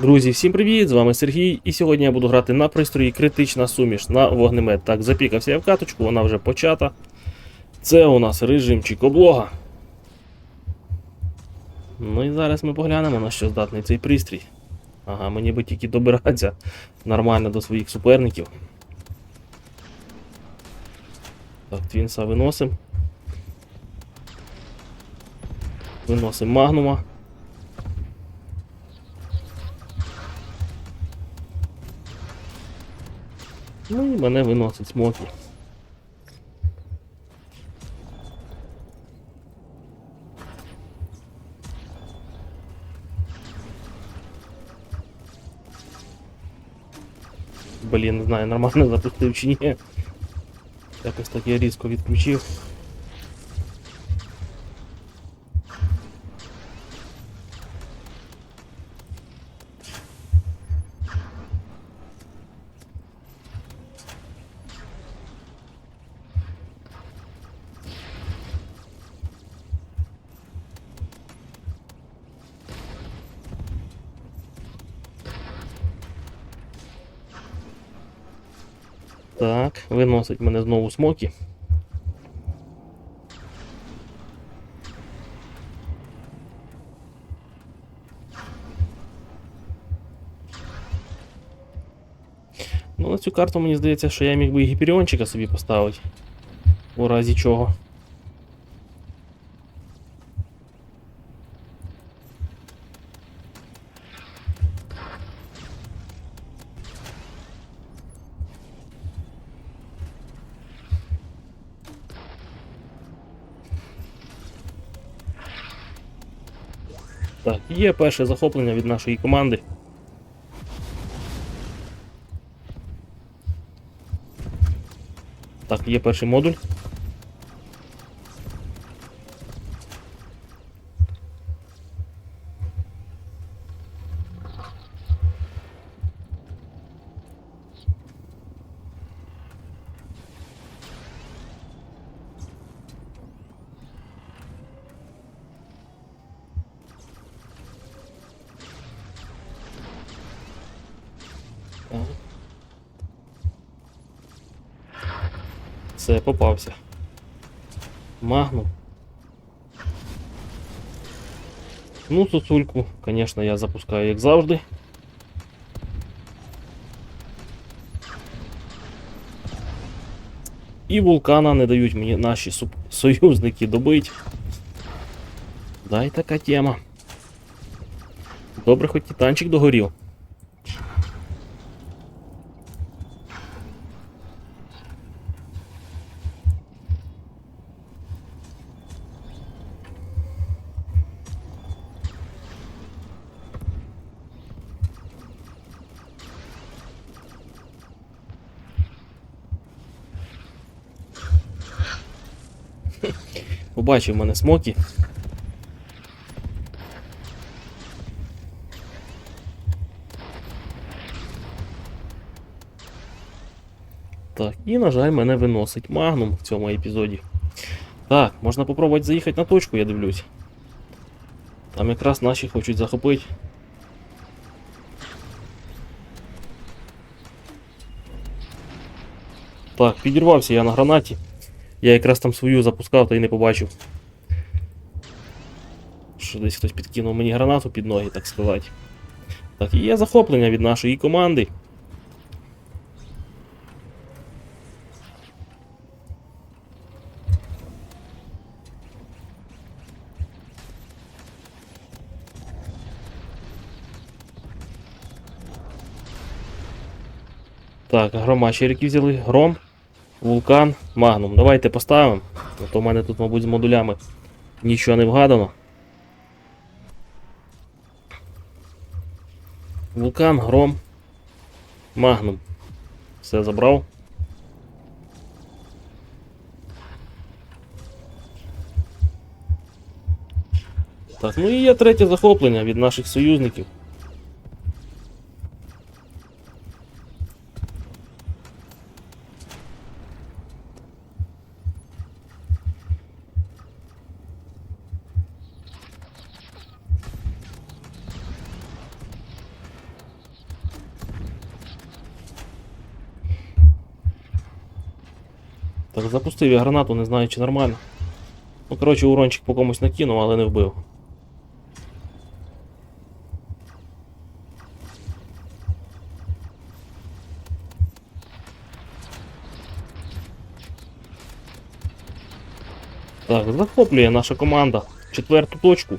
Друзі, всім привіт! З вами Сергій, і сьогодні я буду грати на пристрої критична суміш на вогнемет. Так, запікався я в каточку, вона вже почата. Це у нас режимчик облога. Ну і зараз ми поглянемо, на що здатний цей пристрій. Ага, мені би тільки добиратися нормально до своїх суперників. Так, твінса виносимо. Виносимо магнума. Ну і мене виносить смокі. Блін, не знаю, нормально запустив чи ні. Якось так я різко відключив. Так, виносить мене знову смокі. Ну, на цю карту мені здається, що я міг би і гіперіончика собі поставити. У разі чого. Так, є перше захоплення від нашої команди. Так, є перший модуль. Все, попався. Магнум. Ну, сосульку, звісно, я запускаю як завжди. І вулкана не дають мені наші союзники добить. Дай така тема. Добре, хоч титанчик догорів. Побачив мене смокі. Так, і, на жаль, мене виносить магнум в цьому епізоді. Так, можна попробувати заїхати на точку, я дивлюсь. Там якраз наші хочуть захопити. Так, підірвався я на гранаті. Я якраз там свою запускав та й не побачив. Що десь хтось підкинув мені гранату під ноги, так сказати. Так, і є захоплення від нашої команди. Так, грома ще взяли. Гром, вулкан, магнум. Давайте поставимо. А то в мене тут, мабуть, з модулями нічого не вгадано. Вулкан, гром, магнум. Все забрав. Так, ну і є третє захоплення від наших союзників. Так, запустив я гранату, не знаю, чи нормально. Ну, коротше, урончик по комусь накинув, але не вбив. Так, захоплює наша команда четверту точку.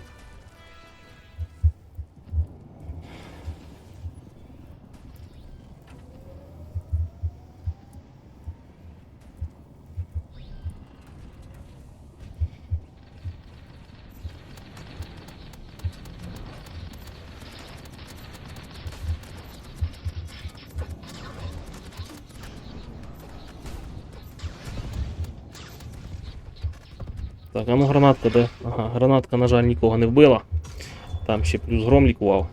Так, а ну гранатка де? Ага, гранатка, на жаль, нікого не вбила. Там ще плюс гром лікував.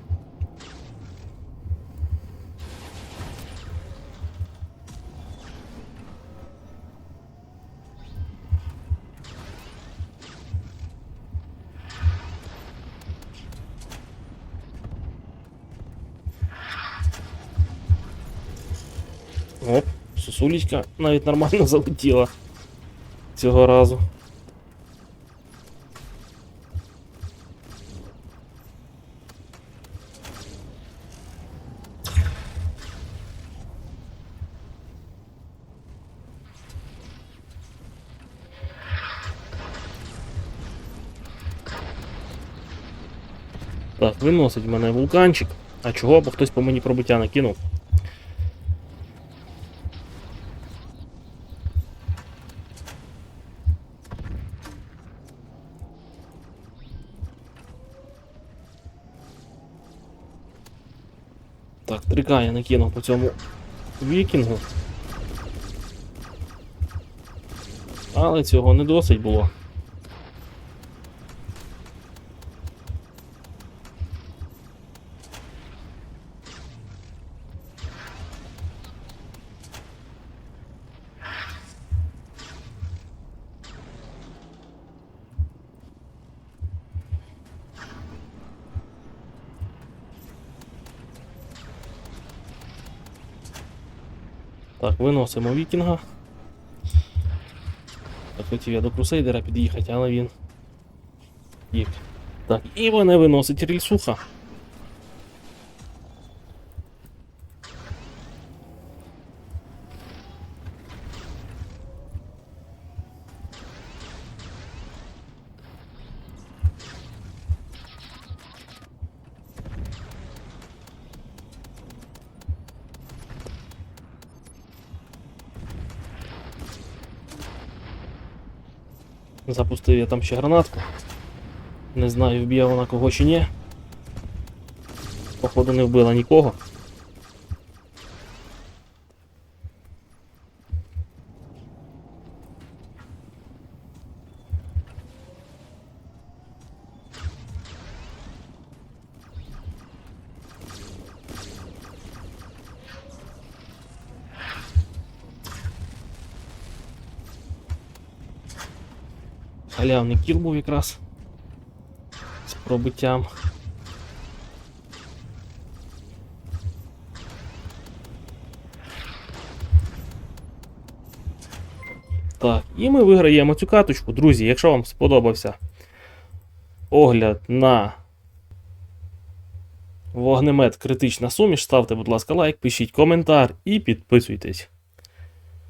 Оп, сосулечка навіть нормально залетіла цього разу. Так, виносить мене вулканчик. А чого? Бо хтось по мені пробиття накинув. Так, 3К я накинув по цьому вікінгу. Але цього не досить було. Так, виносимо вікінга. Так, хотів я до крусейдера під'їхати, але він. Їх. Так, і вони виносить рільсуха. Запустив я там ще гранатку. Не знаю, вб'є вона кого чи ні. Походу не вбила нікого. Халявний кіл був якраз з пробиттям. Так, і ми виграємо цю каточку. Друзі, якщо вам сподобався огляд на вогнемет критична суміш, ставте, будь ласка, лайк, пишіть коментар і підписуйтесь.